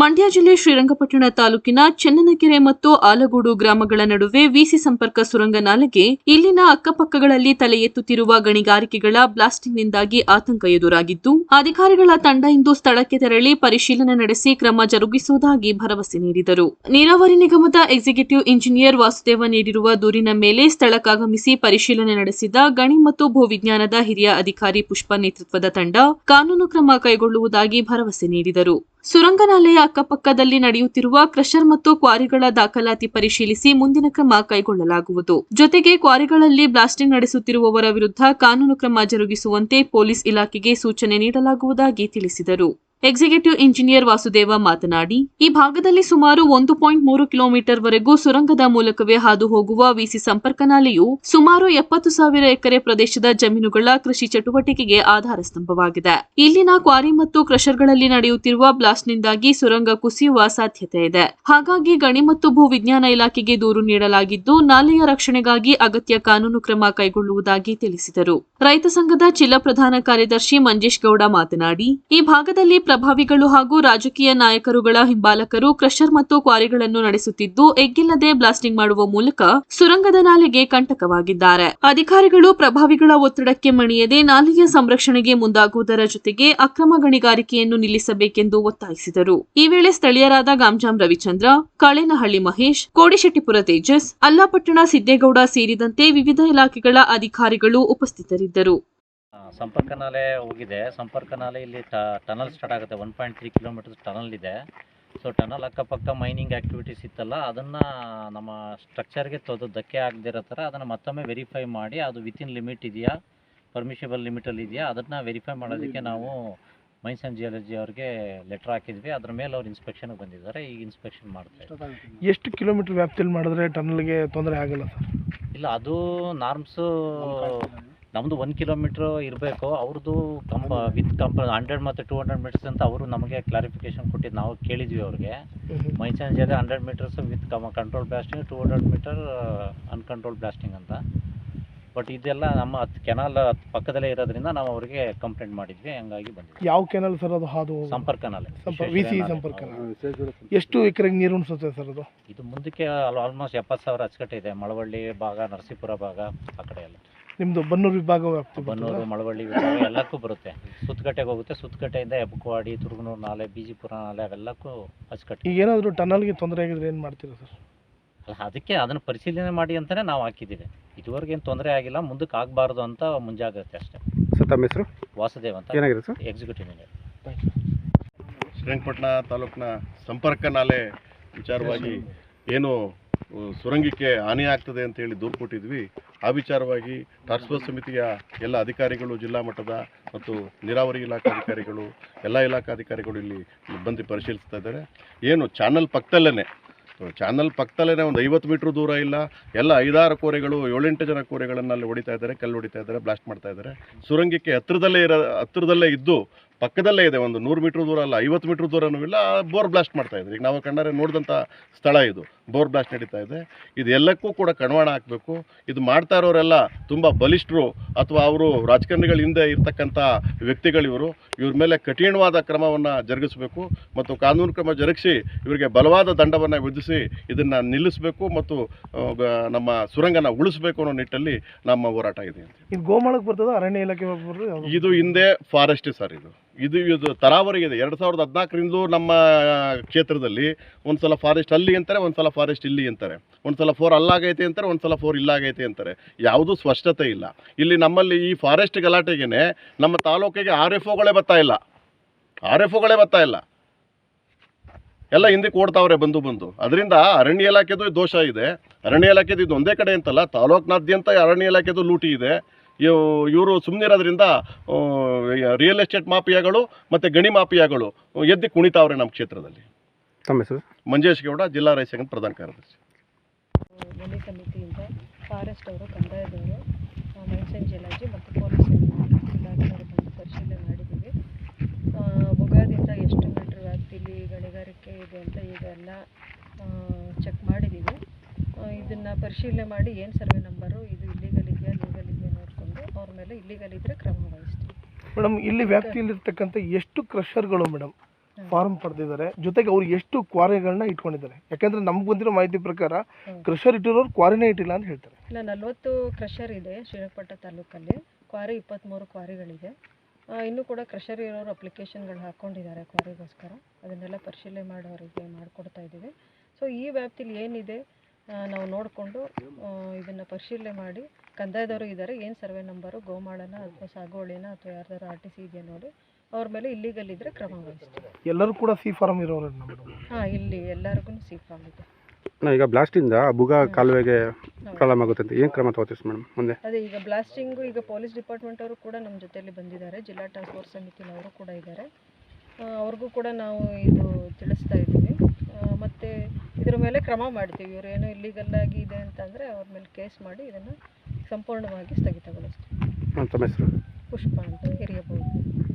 ಮಂಡ್ಯ ಜಿಲ್ಲೆ ಶ್ರೀರಂಗಪಟ್ಟಣ ತಾಲೂಕಿನ ಚನ್ನನಕೆರೆ ಮತ್ತು ಆಲಗೂಡು ಗ್ರಾಮಗಳ ನಡುವೆ ವಿಸಿ ಸಂಪರ್ಕ ಸುರಂಗ ನಾಲೆಗೆ ಇಲ್ಲಿನ ಅಕ್ಕಪಕ್ಕಗಳಲ್ಲಿ ತಲೆ ಎತ್ತುತ್ತಿರುವ ಗಣಿಗಾರಿಕೆಗಳ ಬ್ಲಾಸ್ಟಿಂಗ್ನಿಂದಾಗಿ ಆತಂಕ ಎದುರಾಗಿದ್ದು, ಅಧಿಕಾರಿಗಳ ತಂಡ ಇಂದು ಸ್ಥಳಕ್ಕೆ ತೆರಳಿ ಪರಿಶೀಲನೆ ನಡೆಸಿ ಕ್ರಮ ಜರುಗಿಸುವುದಾಗಿ ಭರವಸೆ ನೀಡಿದರು. ನೀರಾವರಿ ನಿಗಮದ ಎಕ್ಸಿಕ್ಯೂಟಿವ್ ಇಂಜಿನಿಯರ್ ವಾಸುದೇವ ನೀಡಿರುವ ದೂರಿನ ಮೇಲೆ ಸ್ಥಳಕ್ಕಾಗಮಿಸಿ ಪರಿಶೀಲನೆ ನಡೆಸಿದ ಗಣಿ ಮತ್ತು ಭೂವಿಜ್ಞಾನದ ಹಿರಿಯ ಅಧಿಕಾರಿ ಪುಷ್ಪ ನೇತೃತ್ವದ ತಂಡ ಕಾನೂನು ಕ್ರಮ ಕೈಗೊಳ್ಳುವುದಾಗಿ ಭರವಸೆ ನೀಡಿದರು. ಸುರಂಗ ನಾಲೆಯ ಅಕ್ಕಪಕ್ಕದಲ್ಲಿ ನಡೆಯುತ್ತಿರುವ ಕ್ರಷರ್ ಮತ್ತು ಕ್ವಾರಿಗಳ ದಾಖಲಾತಿ ಪರಿಶೀಲಿಸಿ ಮುಂದಿನ ಕ್ರಮ ಕೈಗೊಳ್ಳಲಾಗುವುದು. ಜೊತೆಗೆ ಕ್ವಾರಿಗಳಲ್ಲಿ ಬ್ಲಾಸ್ಟಿಂಗ್ ನಡೆಸುತ್ತಿರುವವರ ವಿರುದ್ಧ ಕಾನೂನು ಕ್ರಮ ಜರುಗಿಸುವಂತೆ ಪೊಲೀಸ್ ಇಲಾಖೆಗೆ ಸೂಚನೆ ನೀಡಲಾಗುವುದಾಗಿ ತಿಳಿಸಿದರು. ಎಕ್ಸಿಕ್ಯೂಟಿವ್ ಇಂಜಿನಿಯರ್ ವಾಸುದೇವ ಮಾತನಾಡಿ, ಈ ಭಾಗದಲ್ಲಿ ಸುಮಾರು ಒಂದು ಪಾಯಿಂಟ್ ಮೂರು ಕಿಲೋಮೀಟರ್ ವರೆಗೂ ಸುರಂಗದ ಮೂಲಕವೇ ಹಾದು ಹೋಗುವ ವಿಸಿ ಸಂಪರ್ಕ ನಾಲೆಯು ಸುಮಾರು ಎಪ್ಪತ್ತು ಸಾವಿರ ಎಕರೆ ಪ್ರದೇಶದ ಜಮೀನುಗಳ ಕೃಷಿ ಚಟುವಟಿಕೆಗೆ ಆಧಾರ ಸ್ತಂಭವಾಗಿದೆ. ಇಲ್ಲಿನ ಕ್ವಾರಿ ಮತ್ತು ಕ್ರಷರ್ಗಳಲ್ಲಿ ನಡೆಯುತ್ತಿರುವ ಬ್ಲಾಸ್ಟ್ನಿಂದಾಗಿ ಸುರಂಗ ಕುಸಿಯುವ ಸಾಧ್ಯತೆ ಇದೆ. ಹಾಗಾಗಿ ಗಣಿ ಮತ್ತು ಭೂ ವಿಜ್ಞಾನ ಇಲಾಖೆಗೆ ದೂರು ನೀಡಲಾಗಿದ್ದು, ನಾಲೆಯ ರಕ್ಷಣೆಗಾಗಿ ಅಗತ್ಯ ಕಾನೂನು ಕ್ರಮ ಕೈಗೊಳ್ಳುವುದಾಗಿ ತಿಳಿಸಿದರು. ರೈತ ಸಂಘದ ಜಿಲ್ಲಾ ಪ್ರಧಾನ ಕಾರ್ಯದರ್ಶಿ ಮಂಜೇಶ್ ಗೌಡ ಮಾತನಾಡಿ, ಈ ಭಾಗದಲ್ಲಿ ಪ್ರಭಾವಿಗಳು ಹಾಗೂ ರಾಜಕೀಯ ನಾಯಕರುಗಳ ಹಿಂಬಾಲಕರು ಕ್ರಷರ್ ಮತ್ತು ಕ್ವಾರಿಗಳನ್ನು ನಡೆಸುತ್ತಿದ್ದು, ಎಗ್ಗಿಲ್ಲದೆ ಬ್ಲಾಸ್ಟಿಂಗ್ ಮಾಡುವ ಮೂಲಕ ಸುರಂಗದ ನಾಲೆಗೆ ಕಂಟಕವಾಗಿದ್ದಾರೆ. ಅಧಿಕಾರಿಗಳು ಪ್ರಭಾವಿಗಳ ಒತ್ತಡಕ್ಕೆ ಮಣಿಯದೆ ನಾಲೆಯ ಸಂರಕ್ಷಣೆಗೆ ಮುಂದಾಗುವುದರ ಜೊತೆಗೆ ಅಕ್ರಮ ಗಣಿಗಾರಿಕೆಯನ್ನು ನಿಲ್ಲಿಸಬೇಕೆಂದು ಒತ್ತಾಯಿಸಿದರು. ಈ ವೇಳೆ ಸ್ಥಳೀಯರಾದ ಗಾಂಜಾಂ ರವಿಚಂದ್ರ, ಕಾಳೇನಹಳ್ಳಿ ಮಹೇಶ್, ಕೋಡಿಶೆಟ್ಟಿಪುರ ತೇಜಸ್, ಅಲ್ಲಾಪಟ್ಟಣ ಸಿದ್ದೇಗೌಡ ಸೇರಿದಂತೆ ವಿವಿಧ ಇಲಾಖೆಗಳ ಅಧಿಕಾರಿಗಳು ಉಪಸ್ಥಿತರಿದ್ದರು. ಆ, ಸಂಪರ್ಕ ನಾಲೆ ಹೋಗಿದೆ. ಸಂಪರ್ಕ ನಾಲೆ ಇಲ್ಲಿ ಟನಲ್ ಸ್ಟಾರ್ಟ್ ಆಗುತ್ತೆ. One point three kilometre tunnel ಇದೆ. ಸೊ ಟನಲ್ ಅಕ್ಕಪಕ್ಕ ಮೈನಿಂಗ್ ಆ್ಯಕ್ಟಿವಿಟೀಸ್ ಇತ್ತಲ್ಲ ಅದನ್ನು ನಮ್ಮ ಸ್ಟ್ರಕ್ಚರ್ಗೆ ತೊದು ಧಕ್ಕೆ ಆಗದಿರೋ ಥರ ಅದನ್ನು ಮತ್ತೊಮ್ಮೆ ವೆರಿಫೈ ಮಾಡಿ ಅದು ವಿತಿನ್ ಲಿಮಿಟ್ ಇದೆಯಾ? ಪರ್ಮಿಷಬಲ್ ಲಿಮಿಟಲ್ಲಿ ಇದೆಯಾ? ಅದನ್ನು ವೆರಿಫೈ ಮಾಡೋದಕ್ಕೆ ನಾವು ಮೈನ್ಸ್ ಆ್ಯಂಡ್ ಜಿಯಾಲಜಿ ಅವ್ರಿಗೆ ಲೆಟ್ರ್ ಹಾಕಿದ್ವಿ. ಅದ್ರ ಮೇಲೆ ಅವ್ರು ಇನ್ಸ್ಪೆಕ್ಷನ್ಗೆ ಬಂದಿದ್ದಾರೆ. ಈಗ ಇನ್ಸ್ಪೆಕ್ಷನ್ ಮಾಡ್ತಾರೆ ಎಷ್ಟು ಕಿಲೋಮೀಟರ್ ವ್ಯಾಪ್ತಿಯಲ್ಲಿ ಮಾಡಿದ್ರೆ ಟನಲ್ಗೆ ತೊಂದರೆ ಆಗಲ್ಲ ಸರ್? ಇಲ್ಲ ಅದು ನಾರ್ಮ್ಸು ನಮ್ಮದು ಒನ್ ಕಿಲೋಮೀಟ್ರ್ ಇರಬೇಕು. ಅವ್ರದ್ದು ಕಂಪ ವಿತ್ ಕಂಪ ಹಂಡ್ರೆಡ್ ಮತ್ತು ಟೂ ಹಂಡ್ರೆಡ್ ಮೀಟರ್ಸ್ ಅಂತ ಅವರು ನಮಗೆ ಕ್ಲಾರಿಫಿಕೇಶನ್ ಕೊಟ್ಟಿದ್ದು ನಾವು ಕೇಳಿದ್ವಿ ಅವ್ರಿಗೆ. ಮೈಸೂರು ಜಿಲ್ಲೆ ಹಂಡ್ರೆಡ್ ಮೀಟರ್ಸ್ ವಿತ್ ಕಮ control blasting two hundred metre uncontrol blasting ಅಂತ. ಬಟ್ ಇದೆಲ್ಲ ನಮ್ಮ ಹತ್ತು ಕೆನಾಲ್ ಪಕ್ಕದಲ್ಲೇ ಇರೋದ್ರಿಂದ ನಾವು ಅವರಿಗೆ ಕಂಪ್ಲೇಂಟ್ ಮಾಡಿದ್ವಿ ಹಂಗಾಗಿ ಬಂದ್ವಿ ಯಾವ ಕೆನಲ್ ಸರ್ ಅದು? ಹಾದು? ಸಂಪರ್ಕ ನಾಲೆ ವಿ ಸಿ ಸಂಪರ್ಕ ಎಷ್ಟು ಎಕರೆಗೆ ನೀರು ಉಣಿಸುತ್ತೆ ಸರ್ ಅದು? ಇದು ಮುಂದಕ್ಕೆ ಆಲ್ಮೋಸ್ಟ್ ಎಪ್ಪತ್ತು ಸಾವಿರ ಅಚ್ಚುಕಟ್ಟೆ ಇದೆ. ಮಳವಳ್ಳಿ ಭಾಗ ನರಸೀಪುರ ಭಾಗ ಆ ಕಡೆ ಎಲ್ಲ. ನಿಮ್ದು ಬನ್ನೂರು ವಿಭಾಗ ವ್ಯಾಪ್ತಿ ಬನ್ನೂರು? ಮಳವಳ್ಳಿ ವಿಭಾಗ ಎಲ್ಲಕ್ಕೂ ಬರುತ್ತೆ. ಸುತ್ತಕಟ್ಟೆಗೆ ಹೋಗುತ್ತೆ. ಸುತ್ತಕಟ್ಟೆಯಿಂದ ಹೆಬ್ಬಕವಾಡಿ ತುರ್ಗನೂರು ನಾಲೆ ಬಿಜಿಪುರ ನಾಲೆ ಅವೆಲ್ಲಕ್ಕೂ ಅಚ್ಚುಕಟ್ಟೆ ಈಗ ಏನಾದರೂ ಟನಲ್ಗೆ ತೊಂದರೆ ಆಗಿದ್ರೆ ಏನು ಮಾಡ್ತೀರಾ ಸರ್? ಅಲ್ಲ ಅದಕ್ಕೆ ಅದನ್ನು ಪರಿಶೀಲನೆ ಮಾಡಿ ಅಂತಲೇ ನಾವು ಹಾಕಿದ್ದೀವಿ. ಇದುವರೆಗೆ ಏನು ತೊಂದರೆ ಆಗಿಲ್ಲ. ಮುಂದಕ್ಕೆ ಆಗಬಾರ್ದು ಅಂತ ಮುಂಜಾಗ್ರತೆ ಅಷ್ಟೇ. ಸರ್ ತಮ್ಮ ಹೆಸರು? ವಾಸುದೇವ್ ಅಂತ ಏನಾಗಿದೆ ಸರ್? ಎಕ್ಸಿಕ್ಯೂಟಿವ್ ಇಂಜಿನಿಯರ್ ಶ್ರೀರಂಗಪಟ್ಟಣ ತಾಲೂಕಿನ ಸಂಪರ್ಕ ನಾಲೆ ವಿಚಾರವಾಗಿ ಏನು ಸುರಂಗಕ್ಕೆ ಹಾನಿ ಆಗ್ತದೆ ಅಂತ ಹೇಳಿ ದೂರು ಕೊಟ್ಟಿದ್ವಿ. ಆ ವಿಚಾರವಾಗಿ ಟಾಸ್ಕ್ ಫೋರ್ಸ್ ಸಮಿತಿಯ ಎಲ್ಲ ಅಧಿಕಾರಿಗಳು, ಜಿಲ್ಲಾ ಮಟ್ಟದ ಮತ್ತು ನೀರಾವರಿ ಇಲಾಖೆ ಅಧಿಕಾರಿಗಳು, ಎಲ್ಲ ಇಲಾಖಾ ಅಧಿಕಾರಿಗಳು ಇಲ್ಲಿ ಬಂದು ಪರಿಶೀಲಿಸ್ತಾ ಇದ್ದಾರೆ. ಏನು ಚಾನಲ್ ಪಕ್ಕದಲ್ಲೇ ಚಾನಲ್ ಪಕ್ಕದಲ್ಲೇ ಒಂದು ಐವತ್ತು ಮೀಟ್ರ್ ದೂರ ಇಲ್ಲ. ಎಲ್ಲ ಐದಾರು ಕೋರೆಗಳು ಏಳೆಂಟು ಜನ ಕೋರೆಗಳನ್ನು ಅಲ್ಲಿ ಹೊಡಿತಾ ಇದ್ದಾರೆ, ಕಲ್ಲು ಹೊಡಿತಾ ಇದ್ದಾರೆ ಬ್ಲಾಸ್ಟ್ ಮಾಡ್ತಾ ಇದ್ದಾರೆ. ಸುರಂಗಕ್ಕೆ ಹತ್ತಿರದಲ್ಲೇ ಇರೋ, ಹತ್ತಿರದಲ್ಲೇ ಇದ್ದು ಪಕ್ಕದಲ್ಲೇ ಇದೆ ಒಂದು ನೂರು ಮೀಟ್ರ್ ದೂರ ಅಲ್ಲ, ಐವತ್ತು ಮೀಟ್ರ್ ದೂರನೂ ಇಲ್ಲ ಬೋರ್ ಬ್ಲಾಸ್ಟ್ ಮಾಡ್ತಾ ಇದ್ದಾರೆ. ಈಗ ನಾವು ಕಣ್ಣಾರೆ ನೋಡಿದಂಥ ಸ್ಥಳ ಇದು. ಬೋರ್ ಬ್ಲಾಸ್ಟ್ ನಡೀತಾ ಇದೆ. ಇದು ಎಲ್ಲಕ್ಕೂ ಕೂಡ ಕಣ್ವಾಣ ಹಾಕಬೇಕು. ಇದು ಮಾಡ್ತಾ ಇರೋರೆಲ್ಲ ತುಂಬ ಬಲಿಷ್ಠರು ಅಥವಾ ಅವರು ರಾಜಕಾರಣಿಗಳ ಹಿಂದೆ ಇರ್ತಕ್ಕಂಥ ವ್ಯಕ್ತಿಗಳಿವರು ಇವ್ರ. ಮೇಲೆ ಕಠಿಣವಾದ ಕ್ರಮವನ್ನು ಜರುಗಿಸಬೇಕು ಮತ್ತು ಕಾನೂನು ಕ್ರಮ ಜರುಗಿಸಿ ಇವರಿಗೆ ಬಲವಾದ ದಂಡವನ್ನು ವಿಧಿಸಿ ಇದನ್ನು ನಿಲ್ಲಿಸಬೇಕು ಮತ್ತು ನಮ್ಮ ಸುರಂಗನ ಉಳಿಸಬೇಕು ಅನ್ನೋ ನಿಟ್ಟಲ್ಲಿ ನಮ್ಮ ಹೋರಾಟ ಇದೆ ಇದು ಗೋಮಾಳಕ್ಕೆ ಬರ್ತದ ಅರಣ್ಯ ಇಲಾಖೆ ಇದು ಹಿಂದೆ ಫಾರೆಸ್ಟ್ ಸರ್ ಇದು. ಇದು ಇದು ತರಾವರಿಗೆ ಇದೆ. ಎರಡು ಸಾವಿರದ ಹದಿನಾಲ್ಕರಿಂದಲೂ ನಮ್ಮ ಕ್ಷೇತ್ರದಲ್ಲಿ ಒಂದು ಸಲ ಫಾರೆಸ್ಟ್ ಅಲ್ಲಿ ಅಂತಾರೆ ಒಂದು ಸಲ ಫಾರೆಸ್ಟ್ ಇಲ್ಲಿ ಅಂತಾರೆ. ಒಂದು ಸಲ ಫೋರ್ ಅಲ್ಲಾಗೈತೆ ಅಂತಾರೆ ಒಂದು ಸಲ ಫೋರ್ ಇಲ್ಲಾಗೈತೆ ಅಂತಾರೆ. ಯಾವುದೂ ಸ್ಪಷ್ಟತೆ ಇಲ್ಲ. ಇಲ್ಲಿ ನಮ್ಮಲ್ಲಿ ಈ ಫಾರೆಸ್ಟ್ ಗಲಾಟೆಗೇನೆ ನಮ್ಮ ತಾಲೂಕಿಗೆ ಆರ್ ಎಫ್ ಒಗಳೇ ಬರ್ತಾ ಇಲ್ಲ. ಆರ್ ಎಫ್ ಒಗಳೇ ಬರ್ತಾ ಇಲ್ಲ. ಎಲ್ಲ ಹಿಂದಕ್ಕೆ ಓಡ್ತಾವ್ರೆ ಬಂದು ಬಂದು. ಅದರಿಂದ ಅರಣ್ಯ ಇಲಾಖೆದು ದೋಷ ಇದೆ. ಅರಣ್ಯ ಇಲಾಖೆದು ಇದು ಒಂದೇ ಕಡೆ ಅಂತಲ್ಲ, ತಾಲೂಕಿನಾದ್ಯಂತ ಅರಣ್ಯ ಇಲಾಖೆದು ಲೂಟಿ ಇದೆ. ಇವರು ಸುಮ್ಮನಿರೋದ್ರಿಂದ ರಿಯಲ್ ಎಸ್ಟೇಟ್ ಮಾಫಿಯಾಗಳು ಮತ್ತು ಗಣಿ ಮಾಫಿಯಾಗಳು ಎದ್ದು ಕುಣಿತಾವ್ರೆ ನಮ್ಮ ಕ್ಷೇತ್ರದಲ್ಲಿ. ತಮ್ಮ ಹೆಸರು? ಮಂಜೇಶ್ ಗೌಡ ಜಿಲ್ಲಾ ರೈತ ಸಂಘದ ಪ್ರಧಾನ ಕಾರ್ಯದರ್ಶಿ. ಸಮಿತಿಯಿಂದ ಫಾರೆಸ್ಟ್ ಅವರು ಕಂದಾಯದವರು ಮೈಸೂರು ಜಿಲ್ಲಾಜಿ ಜಿಯಾಲಜಿ ಮತ್ತು ಪೊಲೀಸ್ ಇಲಾಖೆಯವರು ಬಂದು ಪರಿಶೀಲನೆ ಮಾಡಿದ್ದೀವಿ. ಆ, ಬೊಗಾದಿಂದ ಎಷ್ಟು ಮೀಟ್ರ್ ವ್ಯಾಪ್ತಿಲಿ ಗಣಿಗಾರಿಕೆ ಇದೆ ಅಂತ ಇದೆಲ್ಲ ಚೆಕ್ ಮಾಡಿದ್ದೀವಿ. ಇದನ್ನು ಪರಿಶೀಲನೆ ಮಾಡಿ ಏನು ಸರ್ವೆ ನಂಬರು ಇದು ಇಲ್ಲಿಗಲ್ ಇದೆಯಾ ಅವ್ರ ಮೇಲೆ ಇಲ್ಲಿಗಲ್ ಇದ್ದರೆ ಕ್ರಮ ವಹಿಸ್ತೀವಿ. ಮೇಡಮ್ ಇಲ್ಲಿ ವ್ಯಾಪ್ತಿಯಲ್ಲಿರ್ತಕ್ಕಂಥ ಎಷ್ಟು ಕ್ರಷರ್ಗಳು ಮೇಡಮ್ ಫಾರ್ಮ್ ಪಡೆದಿದ್ದಾರೆ? ಜೊತೆಗೆ ಅವ್ರು ಎಷ್ಟು ಕ್ವಾರಿಗಳನ್ನ ಇಟ್ಕೊಂಡಿದ್ದಾರೆ? ಯಾಕಂದ್ರೆ ನಮ್ಗೆ ಬಂದಿರೋ ಮಾಹಿತಿ ಪ್ರಕಾರ. ಕ್ರಷರ್ ಇಟ್ಟಿರೋರು ಕ್ವಾರಿನೇ ಇಟ್ಟಿಲ್ಲ ಅಂತ ಹೇಳ್ತಾರೆ. ಇಲ್ಲ ನಲವತ್ತು ಕ್ರಷರ್ ಇದೆ ಶ್ರೀರಂಗಪಟ್ಟ ತಾಲೂಕಲ್ಲಿ. ಕ್ವಾರಿ ಇಪ್ಪತ್ತ್ಮೂರು ಕ್ವಾರಿಗಳಿದೆ. ಇನ್ನು ಕೂಡ ಕ್ರಷರ್ ಇರೋರು ಅಪ್ಲಿಕೇಶನ್ಗಳು ಹಾಕ್ಕೊಂಡಿದ್ದಾರೆ ಕ್ವಾರಿಗೋಸ್ಕರ. ಅದನ್ನೆಲ್ಲ ಪರಿಶೀಲನೆ ಮಾಡೋರಿಗೆ ಮಾಡಿಕೊಡ್ತಾ ಇದ್ದೀವಿ. ಸೊ ಈ ವ್ಯಾಪ್ತಿಲಿ ಏನಿದೆ? ನಾವು ನೋಡಿಕೊಂಡು ಇದನ್ನು ಪರಿಶೀಲನೆ ಮಾಡಿ. ಕಂದಾಯದವರು ಇದ್ದಾರೆ ಏನು ಸರ್ವೆ ನಂಬರು ಗೋಮಾಳನ ಅಥವಾ ಸಾಗುವಳಿನ ಅಥವಾ ಯಾರ್ದಾರು ಆರ್ ಟಿ ಸಿ ಇದೆಯಾ ನೋಡಿ. ಅವ್ರ ಮೇಲೆ ಇಲ್ಲಿಗಲ್ ಇದ್ದರೆ ಕ್ರಮ ವಹಿಸ್ತೀವಿ ಎಲ್ಲರೂ ಕೂಡ ಸಿ ಫಾರ್ಮ್ ಇರೋರು ಹಾಂ ಇಲ್ಲಿ ಎಲ್ಲರಿಗೂ ಸಿ ಫಾರ್ಮ್ ಇದೆ. ಈಗ ಈಗ ಬ್ಲಾಸ್ಟಿಂದ ಬುಗ ಕಾಲುವೆಗೆ ಪ್ರಾಬ್ಲಮ್ ಆಗುತ್ತೆ ಅಂತ ಏನು ಕ್ರಮ ತಗೋತೀವಿ ಮೇಡಮ್ ಮುಂದೆ? ಅದೇ ಈಗ ಬ್ಲಾಸ್ಟಿಂಗು ಈಗ ಪೊಲೀಸ್ ಡಿಪಾರ್ಟ್ಮೆಂಟ್ ಅವರು ಕೂಡ ನಮ್ಮ ಜೊತೆಯಲ್ಲಿ ಬಂದಿದ್ದಾರೆ. ಜಿಲ್ಲಾ ಟಾಸ್ಕ್ ಫೋರ್ಸ್ ಸಮಿತಿನವರು ಕೂಡ ಇದ್ದಾರೆ ಅವ್ರಿಗೂ ಕೂಡ ನಾವು ಇದು ತಿಳಿಸ್ತಾ ಇದ್ದೀವಿ. ಮತ್ತೆ ಮೇಲೆ ಕ್ರಮ ಮಾಡ್ತೀವಿ. ಇವ್ರು ಏನೋ ಇಲ್ಲಿಗಲ್ ಆಗಿ ಇದೆ ಅಂತಂದರೆ ಅವ್ರ ಮೇಲೆ ಕೇಸ್ ಮಾಡಿ ಇದನ್ನು ಸಂಪೂರ್ಣವಾಗಿ ಸ್ಥಗಿತಗೊಳಿಸ್ತೀವಿ. ಪುಷ್ಪ ಅಂತ ಹಿರಿಯಬಹುದು